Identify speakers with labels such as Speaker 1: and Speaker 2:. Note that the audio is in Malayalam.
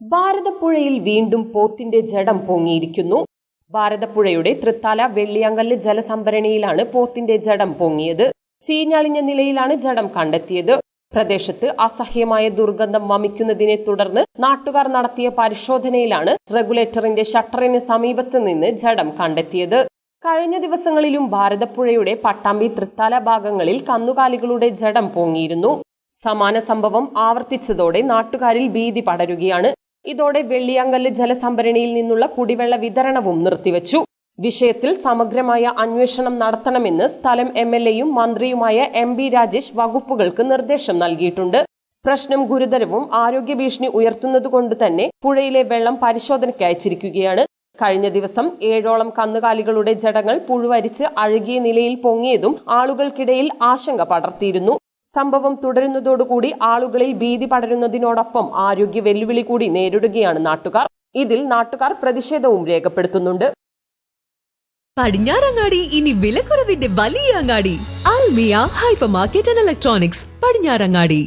Speaker 1: ഭാരതപ്പുഴയിൽ വീണ്ടും പോത്തിന്റെ ജഡം പൊങ്ങിയിരിക്കുന്നു. ഭാരതപ്പുഴയുടെ തൃത്താല വെള്ളിയങ്കൽ ജലസംഭരണിയിലാണ് പോത്തിന്റെ ജഡം പൊങ്ങിയത്. ചീഞ്ഞളിഞ്ഞ നിലയിലാണ് ജഡം കണ്ടെത്തിയത്. പ്രദേശത്ത് അസഹ്യമായ ദുർഗന്ധം വമിക്കുന്നതിനെ തുടർന്ന് നാട്ടുകാർ നടത്തിയ പരിശോധനയിലാണ് റെഗുലേറ്ററിന്റെ ഷട്ടറിന് സമീപത്ത് നിന്ന് ജഡം കണ്ടെത്തിയത്. കഴിഞ്ഞ ദിവസങ്ങളിലും ഭാരതപ്പുഴയുടെ പട്ടാമ്പി തൃത്താല ഭാഗങ്ങളിൽ കന്നുകാലികളുടെ ജഡം പൊങ്ങിയിരുന്നു. സമാന സംഭവം ആവർത്തിച്ചതോടെ നാട്ടുകാരിൽ ഭീതി പടരുകയാണ്. ഇതോടെ വെള്ളിയാങ്കല്ല് ജലസംഭരണിയിൽ നിന്നുള്ള കുടിവെള്ള വിതരണവും നിർത്തിവച്ചു. വിഷയത്തിൽ സമഗ്രമായ അന്വേഷണം നടത്തണമെന്ന് സ്ഥലം എം എൽ എയും മന്ത്രിയുമായ എം ബി രാജേഷ് വകുപ്പുകൾക്ക് നിർദ്ദേശം നൽകിയിട്ടുണ്ട്. പ്രശ്നം ഗുരുതരവും ആരോഗ്യ ഭീഷണി ഉയർത്തുന്നതുകൊണ്ട് തന്നെ പുഴയിലെ വെള്ളം പരിശോധനയ്ക്ക് അയച്ചിരിക്കുകയാണ്. കഴിഞ്ഞ ദിവസം ഏഴോളം കന്നുകാലികളുടെ ജടങ്ങൾ പുഴുവരിച്ച് അഴുകിയ നിലയിൽ പൊങ്ങിയതും ആളുകൾക്കിടയിൽ ആശങ്ക പടർത്തിയിരുന്നു. സംഭവം തുടരുന്നതോടുകൂടി ആളുകളിൽ ഭീതി പടരുന്നതിനോടൊപ്പം ആരോഗ്യ വെല്ലുവിളി കൂടി നേരിടുകയാണ് നാട്ടുകാർ. ഇതിൽ നാട്ടുകാർ പ്രതിഷേധവും രേഖപ്പെടുത്തുന്നുണ്ട്.
Speaker 2: പടിഞ്ഞാറങ്ങാടി ഇനി വിലക്കുറവിന്റെ വലിയ അങ്ങാടി. Almiya hyper market and electronics Padinjarangadi.